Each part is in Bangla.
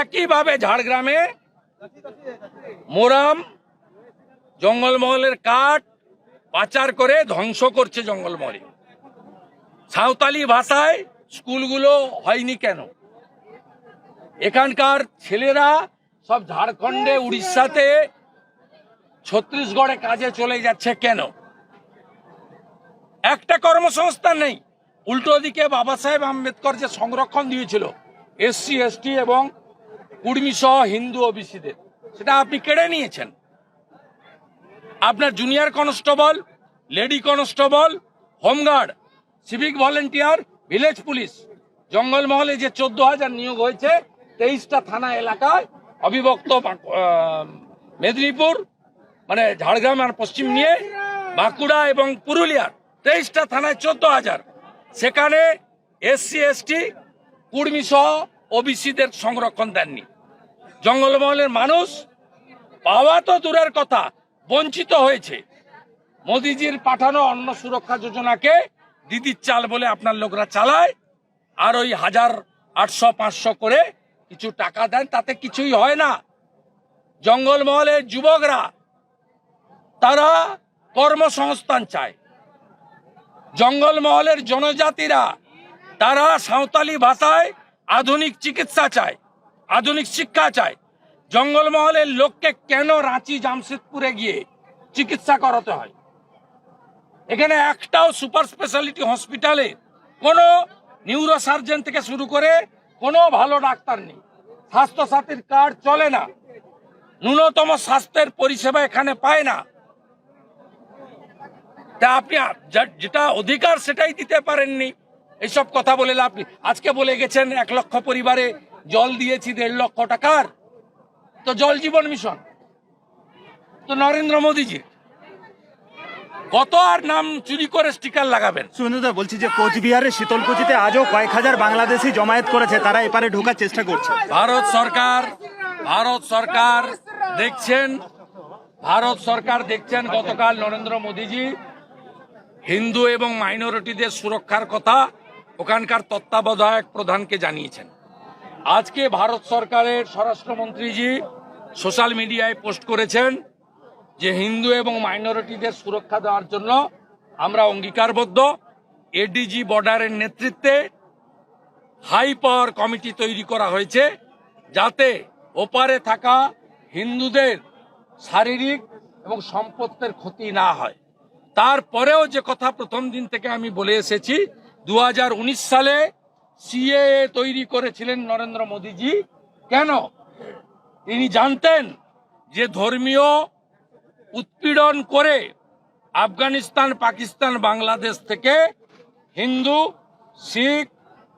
একইভাবে ঝাড়গ্রামে মোরাম জঙ্গলমহলের কাঠ পাচার করে ধ্বংস করছে জঙ্গলমহলে। সাঁওতালি ভাষায় স্কুলগুলো হয়নি কেন? এখানকার ছেলেরা সব ঝাড়খণ্ডে, উড়িষ্যাতে, ছত্তিশগড়ে কাজে চলে যাচ্ছে কেন? একটা কর্মসংস্থান নেই। উল্টো দিকে বাবা সাহেব আম্বেদকর যে সংরক্ষণ দিয়েছিল, এসসি, এসটি এবং কুর্মী সহ হিন্দু ওবিসিদের সেটা আপনি কেড়ে নিয়েছেন। আপনার junior constable lady constable home guard civic volunteer village police জঙ্গলমহলে যে চোদ্দ হাজার নিয়োগ হয়েছে, তেইশটা থানা এলাকায় অবিভক্ত মেদিনীপুর মানে ঝাড়গ্রাম আর পশ্চিম নিয়ে বাঁকুড়া এবং পুরুলিয়ার তেইশটা থানায় চোদ্দ হাজার। সেখানে এসসি, এসটি কুর্মী সহ ওবিসিদের সংরক্ষণ দেননি। জঙ্গলমহলের মানুষ পাওয়া তো দূরের কথা, বঞ্চিত হয়েছে। মোদিজির পাঠানো অন্ন সুরক্ষা যোজনাকে দিদির চাল বলে আপনার লোকরা চালায়, আর ওই হাজার আটশো, পাঁচশো করে কিছু টাকা দেন, তাতে কিছুই হয় না। জঙ্গলমহলের যুবকরা, তারা কর্মসংস্থান চায়। জঙ্গলমহলের জনজাতিরা, তারা সাঁওতালি ভাষায় আধুনিক চিকিৎসা চায়। আধুনিক শিক্ষা চায় জঙ্গলমহলের লোককে কেন রাঁচি, জামশেদপুরে গিয়ে চিকিৎসা করাতে হয়? এখানে একটাও সুপার স্পেশালিটি হসপিটালে কোনো নিউরো সার্জন থেকে শুরু করে কোনো ভালো ডাক্তার নেই। স্বাস্থ্যসাথীর কার্ড চলে না। ন্যূনতম স্বাস্থ্যের পরিষেবা এখানে পায় না। তা আপনি যেটা অধিকার সেটাই দিতে পারেননি। এইসব কথা বলে নেই। আজকে বলে গেছেন এক লক্ষ পরিবারে জল দিয়েছি দেড় লক্ষ টাকার। তো জল জীবন মিশন। তো নরেন্দ্র মোদীজি কত আর নাম চুরি করে স্টিকার লাগাবেন? সুরেন্দ্রদা বলছি যে কোচবিহারের শীতলকুচিতে আজও কয়েক হাজার বাংলাদেশি জমায়েত করেছে তারা এপারে ঢোকার চেষ্টা করছে। ভারত সরকার ভারত সরকার দেখছেন ভারত সরকার দেখছেন গতকাল নরেন্দ্র মোদীজি হিন্দু এবং মাইনরিটিদের সুরক্ষার কথা ওখানকার তত্ত্বাবধায়ক প্রধানকে জানিয়েছেন। আজকে ভারত সরকারের স্বরাষ্ট্রমন্ত্রীজি সোশ্যাল মিডিয়ায় পোস্ট করেছেন যে হিন্দু এবং মাইনরিটিদের সুরক্ষা দেওয়ার জন্য আমরা অঙ্গীকারবদ্ধ। এডিজি বর্ডারের নেতৃত্বে হাই পাওয়ার কমিটি তৈরি করা হয়েছে যাতে ওপারে থাকা হিন্দুদের শারীরিক এবং সম্পত্তির ক্ষতি না হয়। তারপরেও যে কথা প্রথম দিন থেকে আমি বলে এসেছি দু হাজার উনিশ সালে সিএএ তৈরি করেছিলেন নরেন্দ্র মোদীজি। কেন? তিনি জানতেন যে ধর্মীয় উৎপীড়ন করে আফগানিস্তান, পাকিস্তান, বাংলাদেশ থেকে হিন্দু, শিখ,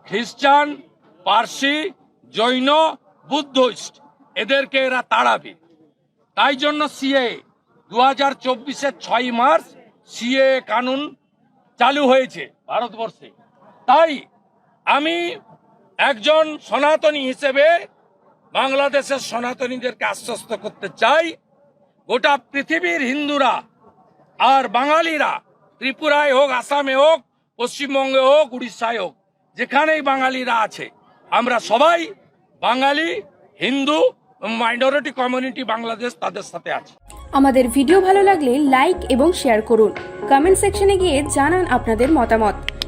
খ্রিস্টান, পার্সি, জৈন বুদ্ধিস্ট এদেরকে এরা তাড়াবে। তাই জন্য সিএ দু হাজার চব্বিশের ছয় মার্চ সিএ কানুন চালু হয়েছে ভারতবর্ষে। তাই আমি একজন সনাতনী হিসেবে বাংলাদেশের সনাতনীদেরকে আশ্বস্ত করতে চাই। গোটা পৃথিবীর হিন্দুরা আর বাঙালিরা, ত্রিপুরায় হোক, আসামে হোক, পশ্চিমবঙ্গে হোক, উড়িষ্যায় হোক, যেখানেই বাঙালিরা আছে, আমরা সবাই বাঙালি, হিন্দু মাইনরিটি কমিউনিটি বাংলাদেশ তাদের সাথে আছি। আমাদের ভিডিও ভালো লাগলে লাইক এবং শেয়ার করুন। কমেন্ট সেকশনে গিয়ে জানান আপনাদের মতামত।